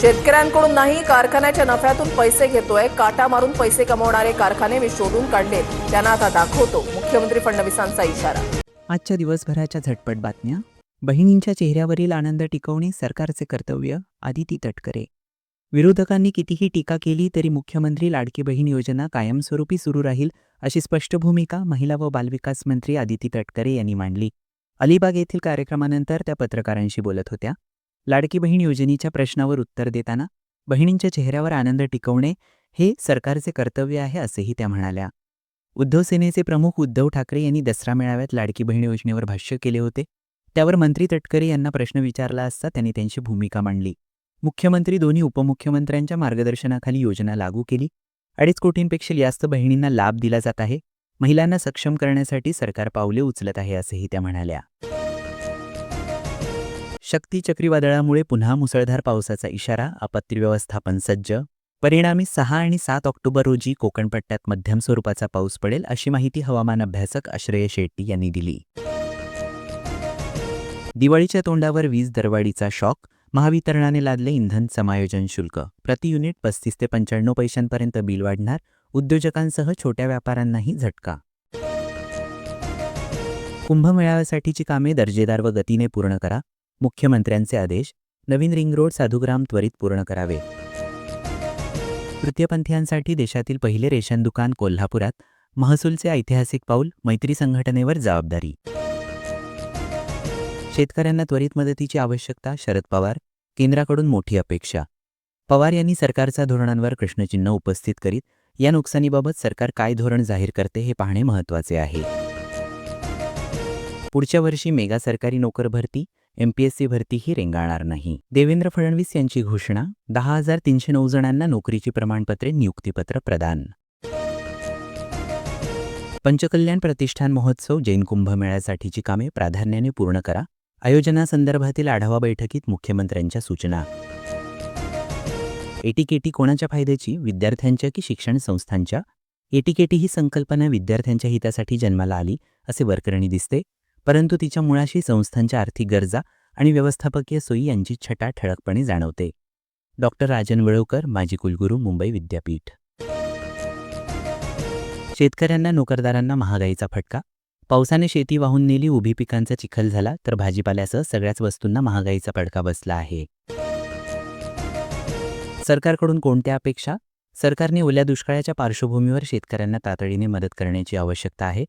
शेतकऱ्यांकडून नाही कारखान्याच्या नफ्यातून पैसे घेतोय. काटा मारून पैसे कमवणारे कारखाने मी शोधून काढले. त्यांना आता दाखवतो. मुख्यमंत्री फडणवीसांचा इशारा. आजच्या दिवसभराच्या झटपट बातम्या. बहिणींच्या चेहऱ्यावरील आनंद टिकवणे सरकारचे कर्तव्य आदिती तटकरे. विरोधकांनी कितीही टीका केली तरी मुख्यमंत्री लाडकी बहीण योजना कायमस्वरूपी सुरू राहील अशी स्पष्ट भूमिका महिला व बालविकास मंत्री आदिती तटकरे यांनी मांडली. अलिबाग येथील कार्यक्रमानंतर त्या पत्रकारांशी बोलत होत्या. लाडकी बहीण योजनेच्या प्रश्नावर उत्तर देताना बहिणींच्या चेहऱ्यावर आनंद टिकवणे हे सरकारचे कर्तव्य आहे असेही त्या म्हणाल्या. उद्धव सेनेचे प्रमुख उद्धव ठाकरे यांनी दसरा मेळाव्यात लाडकी बहीण योजनेवर भाष्य केले होते. त्यावर मंत्री तटकरे यांना प्रश्न विचारला असता त्यांनी त्यांची भूमिका मांडली. मुख्यमंत्री दोन्ही उपमुख्यमंत्र्यांच्या मार्गदर्शनाखाली योजना लागू केली. अडीच कोटींपेक्षा जास्त बहिणींना लाभ दिला जात आहे. महिलांना सक्षम करण्यासाठी सरकार पावले उचलत आहे असेही त्या म्हणाल्या. शक्ती चक्रीवादळामुळे पुन्हा मुसळधार पावसाचा इशारा आपत्ती व्यवस्थापन सज्ज. परिणामी सहा आणि सात ऑक्टोबर रोजी कोकणपट्ट्यात मध्यम स्वरूपाचा पाऊस पडेल अशी माहिती हवामान अभ्यासक आश्रय शेट्टी यांनी दिली. दिवाळीच्या तोंडावर वीज दरवाढीचा शॉक महावितरणाने लादले इंधन समायोजन शुल्क. प्रति युनिट पस्तीस ते पंच्याण्णव पैशांपर्यंत बिल वाढणार उद्योजकांसह छोट्या व्यापाऱ्यांनाही झटका. कुंभमेळाव्यासाठीची कामे दर्जेदार व गतीने पूर्ण करा मुख्यमंत्र्यांचे आदेश नवीन रिंग रोड साधुग्राम त्वरित पूर्ण करावे. तृतीयपंथीयांसाठी देशातील पहिले रेशन दुकान कोल्हापुरात महसूलचे ऐतिहासिक पाऊल मैत्री संघटनेवर जबाबदारी. शेतकऱ्यांना त्वरित मदतीची आवश्यकता शरद पवार केंद्राकडून मोठी अपेक्षा. पवार यांनी सरकारच्या धोरणांवर कृष्णचिन्ह उपस्थित करीत या नुकसानीबाबत सरकार काय धोरण जाहीर करते हे पाहणे महत्त्वाचे आहे. पुढच्या वर्षी मेगा सरकारी नोकर भरती एमपीएससी भरतीही रेंगाळणार नाही. देवेंद्र फडणवीस यांची घोषणा दहा हजार तीनशे नऊ जणांना नोकरीची प्रमाणपत्रे नियुक्तीपत्र प्रदान. पंचकल्याण प्रतिष्ठान महोत्सव जैन कुंभमेळ्यासाठीची कामे प्राधान्याने पूर्ण करा. आयोजनासंदर्भातील आढावा बैठकीत मुख्यमंत्र्यांच्या सूचना. एटीकेटी कोणाच्या फायद्याची? विद्यार्थ्यांच्या की शिक्षण संस्थांच्या? एटीकेटी ही संकल्पना विद्यार्थ्यांच्या हितासाठी जन्माला आली असे वरकरणी दिसते. परंतु तिच्या मुळाशी संस्थांच्या आर्थिक गरजा आणि व्यवस्थापकीय सोयी यांची छटा ठळकपणे जाणवते. डॉक्टर राजन वळवकर माजी कुलगुरू मुंबई विद्यापीठ. शेतकऱ्यांना नोकरदारांना महागाईचा फटका? पावसाने शेती वाहून नेली उभी पिकांचा चिखल झाला तर भाजीपाल्यासह सगळ्याच वस्तूंना महागाईचा फटका बसला आहे. सरकारकडून कोणत्या अपेक्षा? सरकारने ओल्या दुष्काळाच्या पार्श्वभूमीवर शेतकऱ्यांना तातडीने मदत करण्याची आवश्यकता आहे.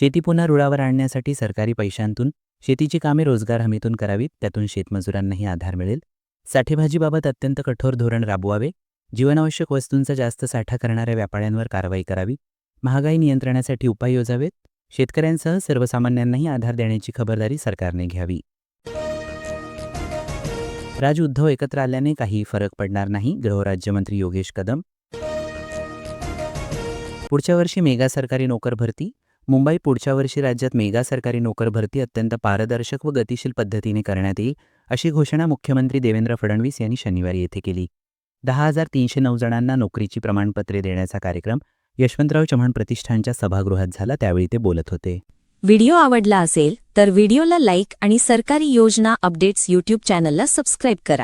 शेती पुन्हा रुळावर आणण्यासाठी सरकारी पैशांतून शेतीची कामे रोजगार हमीतून करावीत त्यातून शेतमजुरांनाही आधार मिळेल. साठेभाजीबाबत अत्यंत कठोर धोरण राबवावे जीवनावश्यक वस्तूंचा जास्त साठा करणाऱ्या व्यापाऱ्यांवर कारवाई करावी महागाई नियंत्रणासाठी उपाय योजावेत शेतकऱ्यांसह सर्वसामान्यांनाही आधार देण्याची खबरदारी सरकारने घ्यावी. राज उद्धव एकत्र आल्याने काही फरक पडणार नाही गृहराज्यमंत्री योगेश कदम. पुढच्या वर्षी मेगा सरकारी नोकर भरती मुंबई पुढच्या वर्षी राज्यात मेगा सरकारी नोकर भरती अत्यंत पारदर्शक व गतिशील पद्धतीने करण्यात येईल अशी घोषणा मुख्यमंत्री देवेंद्र फडणवीस यांनी शनिवारी येथे केली. दहा हजार तीनशे नऊ जणांना नोकरीची प्रमाणपत्रे देण्याचा कार्यक्रम यशवंतराव चव्हाण प्रतिष्ठानच्या सभागृहात झाला त्यावेळी ते बोलत होते. व्हिडिओ आवडला असेल तर व्हिडिओला लाईक आणि सरकारी योजना अपडेट्स यूट्यूब चॅनलला सबस्क्राईब करा.